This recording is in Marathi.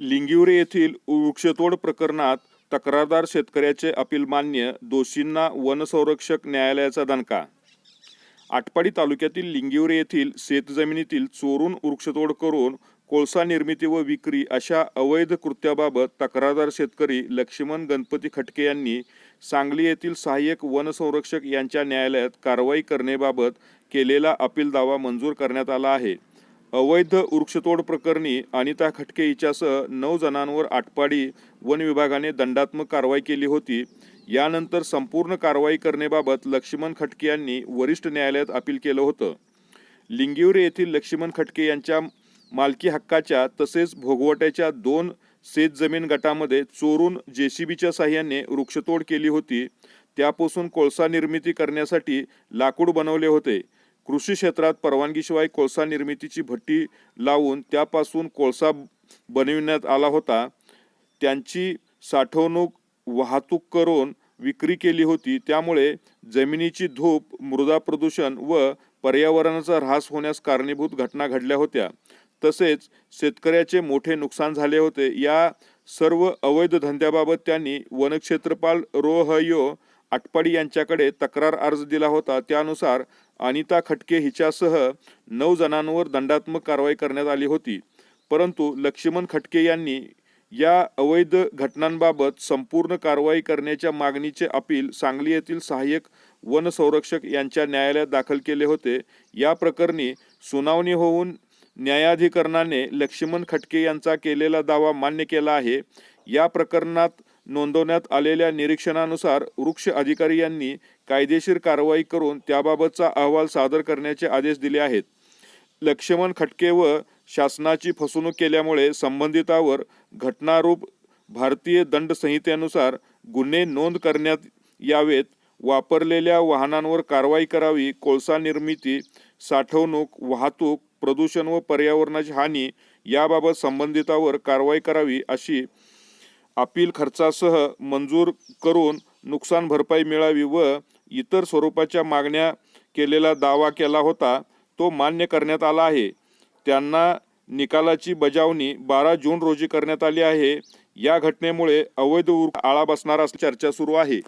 लिंगिवरे येथील वृक्षतोड प्रकरणात तक्रारदार शेतकऱ्याचे अपील मान्य दोषींना वनसंरक्षक न्यायालयाचा दणका. आटपाडी तालुक्यातील लिंगिवरे येथील शेतजमिनीतील चोरून वृक्षतोड करून कोळसा निर्मिती व विक्री अशा अवैध कृत्याबाबत तक्रारदार शेतकरी लक्ष्मण गणपती खटके यांनी सांगली येथील सहाय्यक वनसंरक्षक यांच्या न्यायालयात कारवाई करण्याबाबत केलेला अपील दावा मंजूर करण्यात आला आहे. अवैध वृक्षतोड प्रकरणी अनिता खटके हिच्यासह नऊ जणांवर आटपाडी वन विभागाने दंडात्मक कारवाई केली होती. यानंतर संपूर्ण कारवाई करण्याबाबत लक्ष्मण खटके यांनी वरिष्ठ न्यायालयात अपील केलं होतं. लिंगिवरे येथील लक्ष्मण खटके यांच्या मालकी हक्काच्या तसेच भोगवट्याच्या दोन शेतजमीन गटामध्ये चोरून जेसीबीच्या साह्याने वृक्षतोड केली होती. त्यापासून कोळसा निर्मिती करण्यासाठी लाकूड बनवले होते. कृषी क्षेत्रात परवानगीशिवाय कोळसा निर्मितीची भट्टी लावून त्यापासून कोळसा बनविण्यात आला होता. त्यांची साठवणूक वाहतूक करून विक्री केली होती. त्यामुळे जमिनीची धूप मृदा प्रदूषण व पर्यावरणाचा ऱ्हास होण्यास कारणीभूत घटना घडल्या होत्या. तसेच शेतकऱ्याचे मोठे नुकसान झाले होते. या सर्व अवैध धंद्याबाबत त्यांनी वनक्षेत्रपाल रोहयो आटपाडी यांच्याकडे तक्रार अर्ज दिला होता त्यानुसार अनिता खटके हिच्यासह नऊ जणांवर दंडात्मक कारवाई करण्यात आली होती. परंतु लक्ष्मण खटके यांनी या अवैध घटनांबाबत संपूर्ण कारवाई करण्याच्या मागणीचे अपील सांगली येथील सहाय्यक वनसंरक्षक यांच्या न्यायालयात दाखल केले होते. या प्रकरणी सुनावणी होऊन न्यायाधिकरणाने लक्ष्मण खटके यांचा केलेला दावा मान्य केला आहे. या प्रकरणात नोंदवण्यात आलेल्या निरीक्षणानुसार वृक्ष अधिकारी यांनी कायदेशीर कारवाई करून त्याबाबतचा अहवाल सादर करण्याचे आदेश दिले आहेत. लक्ष्मण खटके व शासनाची फसवणूक केल्यामुळे संबंधितावर घटनारूप भारतीय दंड संहितेनुसार गुन्हे नोंद करण्यात यावेत. वापरलेल्या वाहनांवर कारवाई करावी कोळसा निर्मिती साठवणूक वाहतूक प्रदूषण व पर्यावरणाची हानी याबाबत संबंधितावर कारवाई करावी अशी अपील खर्चासह मंजूर करून नुकसान भरपाई मिळावी व इतर स्वरूपाच्या मागण्या केलेला दावा केला होता तो मान्य करण्यात आला आहे. त्यांना निकालाची बजावणी बारा जून रोजी करण्यात आली आहे. या घटनेमुळे अवैध उर- आळा बसणार असल्याची चर्चा सुरू आहे.